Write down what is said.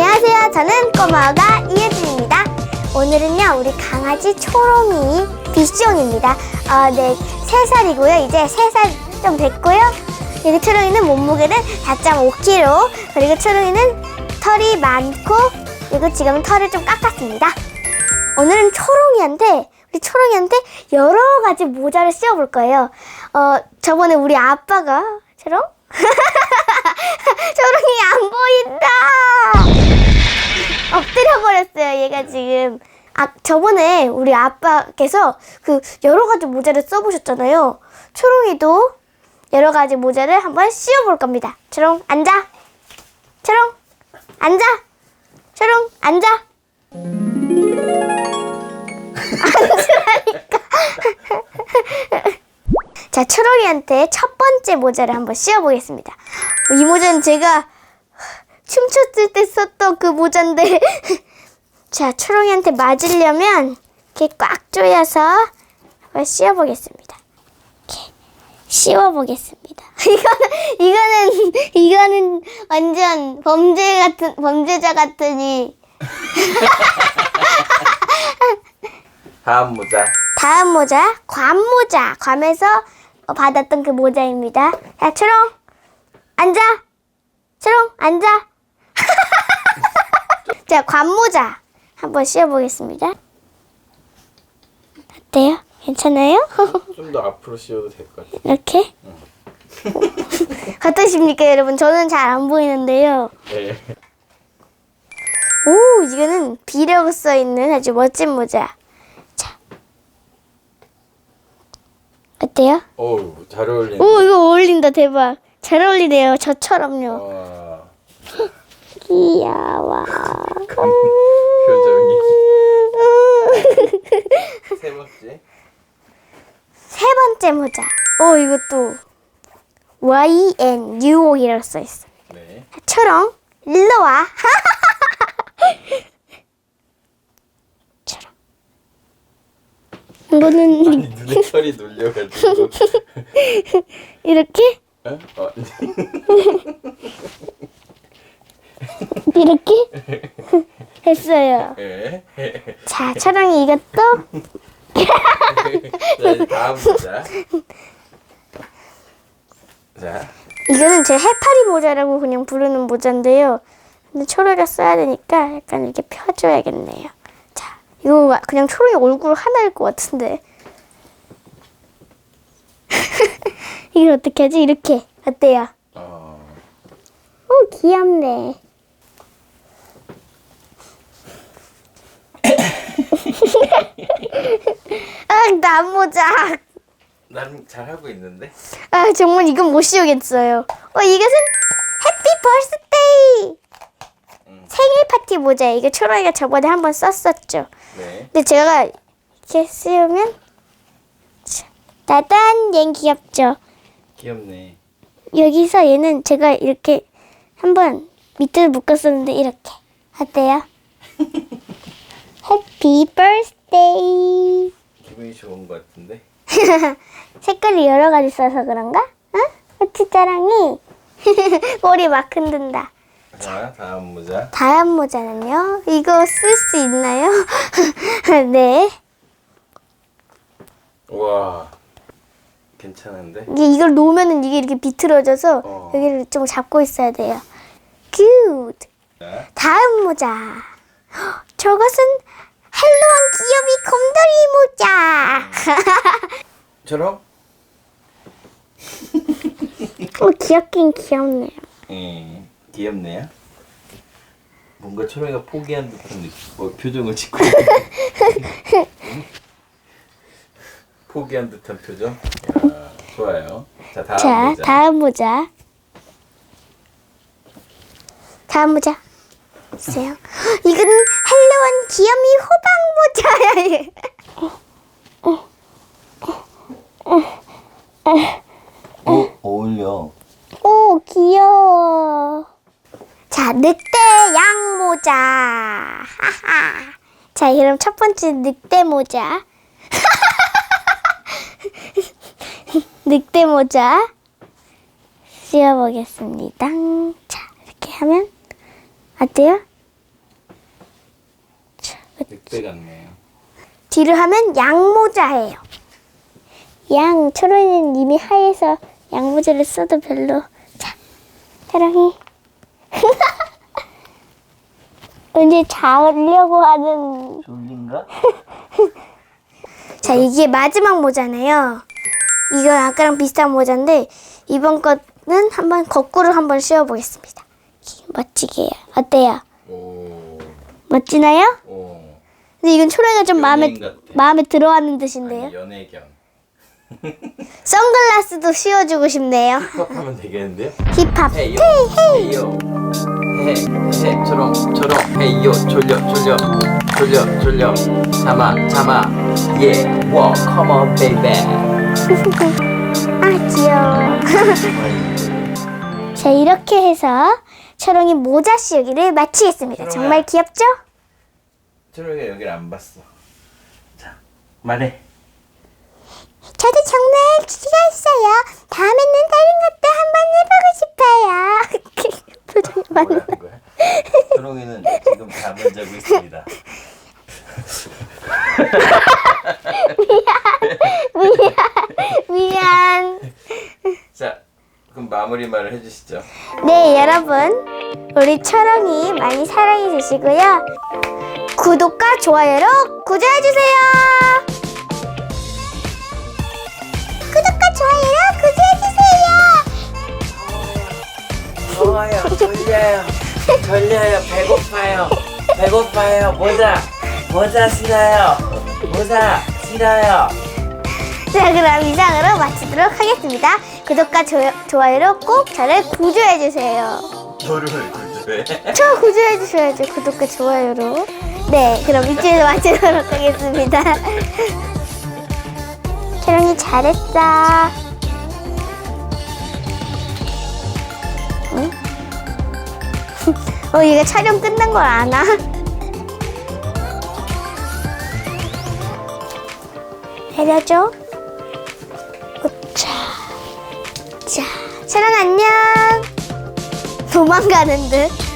안녕하세요. 저는 꼬마가 이혜진입니다. 오늘은요, 우리 강아지 초롱이 비숑입니다. 어, 네, 3살이고요. 이제 3살 좀 됐고요. 여기 초롱이는 몸무게는 4.5kg. 그리고 초롱이는 털이 많고, 그리고 지금은 털을 좀 깎았습니다. 오늘은 초롱이한테, 우리 초롱이한테 여러 가지 모자를 씌워볼 거예요. 어, 저번에 우리 아빠가, 초롱? 초롱이 안 버렸어요, 얘가 지금. 아, 저번에 우리 아빠께서 그 여러 가지 모자를 써보셨잖아요. 초롱이도 여러 가지 모자를 한번 씌워볼 겁니다. 초롱, 앉아. 초롱, 앉아. 초롱, 앉아. 자, 초롱이한테 첫 번째 모자를 한번 씌워보겠습니다. 이 모자는 제가 춤췄을 때 썼던 그 모자인데. 자, 초롱이한테 맞으려면 이렇게 꽉 조여서 한번 씌워보겠습니다. 이렇게 씌워보겠습니다. 이거는, 이거는, 이거는 완전 범죄 같은, 범죄자 같으니. 다음 모자. 다음 모자, 괌 모자. 괌에서 받았던 그 모자입니다. 야, 초롱, 앉아. 초롱, 앉아. 자, 괌 모자 한번 씌워보겠습니다. 어때요? 괜찮아요? 좀 더 앞으로 씌워도 될 것 같아. 이렇게? 어떠십니까, 여러분? 저는 잘 안 보이는데요. 네. 오, 이거는 비라고 써 있는 아주 멋진 모자. 자. 어때요? 오, 잘 어울리네. 오, 이거 어울린다, 대박. 잘 어울리네요, 저처럼요. 와, 귀여워. 세 번째. 세 번째 모자. 오, 이것도 YNUO이라고 써 있어. 네. 초롱, 일로 와. 초롱. 이거는 눈에 털이 눌려가지고. 이렇게? 어? 어. 이렇게? 했어요. 네. 자, 초롱이 이것도 자, 이제 다음 모자. 자, 이거는 제 해파리 모자라고 그냥 부르는 모자인데요. 근데 초롱이가 써야 되니까 약간 이렇게 펴줘야겠네요. 자, 이거 그냥 초롱이 얼굴 하나일 것 같은데. 이걸 어떻게 하지? 이렇게. 어때요? 어, 오, 귀엽네. 아, 남 모자. 나름 잘 하고 있는데. 아, 정말 이건 못 씌우겠어요. 어, 이것은 해피 버스데이! 음. 생일 파티 모자. 이거 초롱이가 저번에 한번 썼었죠. 네. 근데 제가 이렇게 자, 따단! 얘 귀엽죠? 귀엽네. 여기서 얘는 제가 이렇게 한번 밑을 묶었었는데, 이렇게. 어때요? 해피 버스 데이! 기분이 좋은 것 같은데. 색깔이 여러 가지 써서 그런가? 응? 그치, 짜랑이? 머리 막 흔든다. 자, 다음 모자. 다음 모자는요? 이거 쓸 수 있나요? 네. 와, 괜찮은데. 이게 이걸 놓으면은 이게 이렇게 비틀어져서 어. 여기를 좀 잡고 있어야 돼요. 굿. 자, 다음 모자. 헉, 저것은 헬로한 귀요미 곰돌이 모자. 처럼. 어, 귀엽긴 귀엽네요. 음, 귀엽네요. 뭔가 초롱이가 포기한 듯한 느낌, 뭐 표정을 짓고. 응? 포기한 듯한 표정. 야, 좋아요. 자, 다음 자, 모자. 다음 모자. 다음 모자. 보세요. 이건 헬로원 귀요미 호박 모자야. 오, 어울려. 오, 귀여워. 자, 늑대 양 모자. 하하. 자, 그럼 첫 번째 늑대 모자. 늑대 모자 씌워보겠습니다. 자, 이렇게 하면 어때요? 늑대 같네요. 뒤로 하면 양모자예요. 양 초롱이는 이미 하얘서 양모자를 써도 별로. 자, 사랑이. 왠지 자려고 하는. 졸린가? 자, 이게 마지막 모자네요. 이건 아까랑 비슷한 모자인데 이번 거는 한번 거꾸로 한번 씌워보겠습니다. 멋지게. 어때요? 오, 멋지나요? 오. 근데 이건 초롱이가 좀 마음에 연예인 같아. 마음에 들어하는 듯인데요. 연예견. 선글라스도 씌워주고 싶네요. 힙합하면 되겠는데요? 힙합. 헤이요, 헤이 헤이. 헤이요. 헤, 헤, 초롱, 초롱, 헤이요, 졸려, 졸려, 졸려, 졸려. 잠아, 잠아. 예, 워, come on, baby. 아 귀여워. 자 이렇게 해서 초롱이 모자 씌우기를 마치겠습니다. 정말 귀엽죠? 초롱이가 여기를 안 봤어. 자, 말해. 저도 정말 기대했어요. 다음에는 다른 것도 한번 해보고 싶어요. 표정이 많나? 뭐라는 거야? 초롱이는 지금 잠을 자고 있습니다. 미안. 자, 그럼 마무리 말을 해주시죠. 네 여러분 우리 초롱이 많이 사랑해 주시고요. 구독과 좋아요로 구조해주세요. 구독과 좋아요로 구조해주세요. 좋아요, 졸려요, 졸려요, 배고파요, 배고파요, 모자, 모자 싫어요, 모자 싫어요. 자 그럼 이상으로 마치도록 하겠습니다. 구독과 조, 좋아요로 꼭 저를 구조해주세요. 저를 구조해. 저 구조해주셔야죠. 구독과 좋아요로. 네 그럼 이쯤에서 마치도록 하겠습니다. 초롱이 잘했어. 응? 어 얘가 촬영 끝난 걸 아나? 내려줘. 자, 자, 초롱 안녕. 도망가는 듯.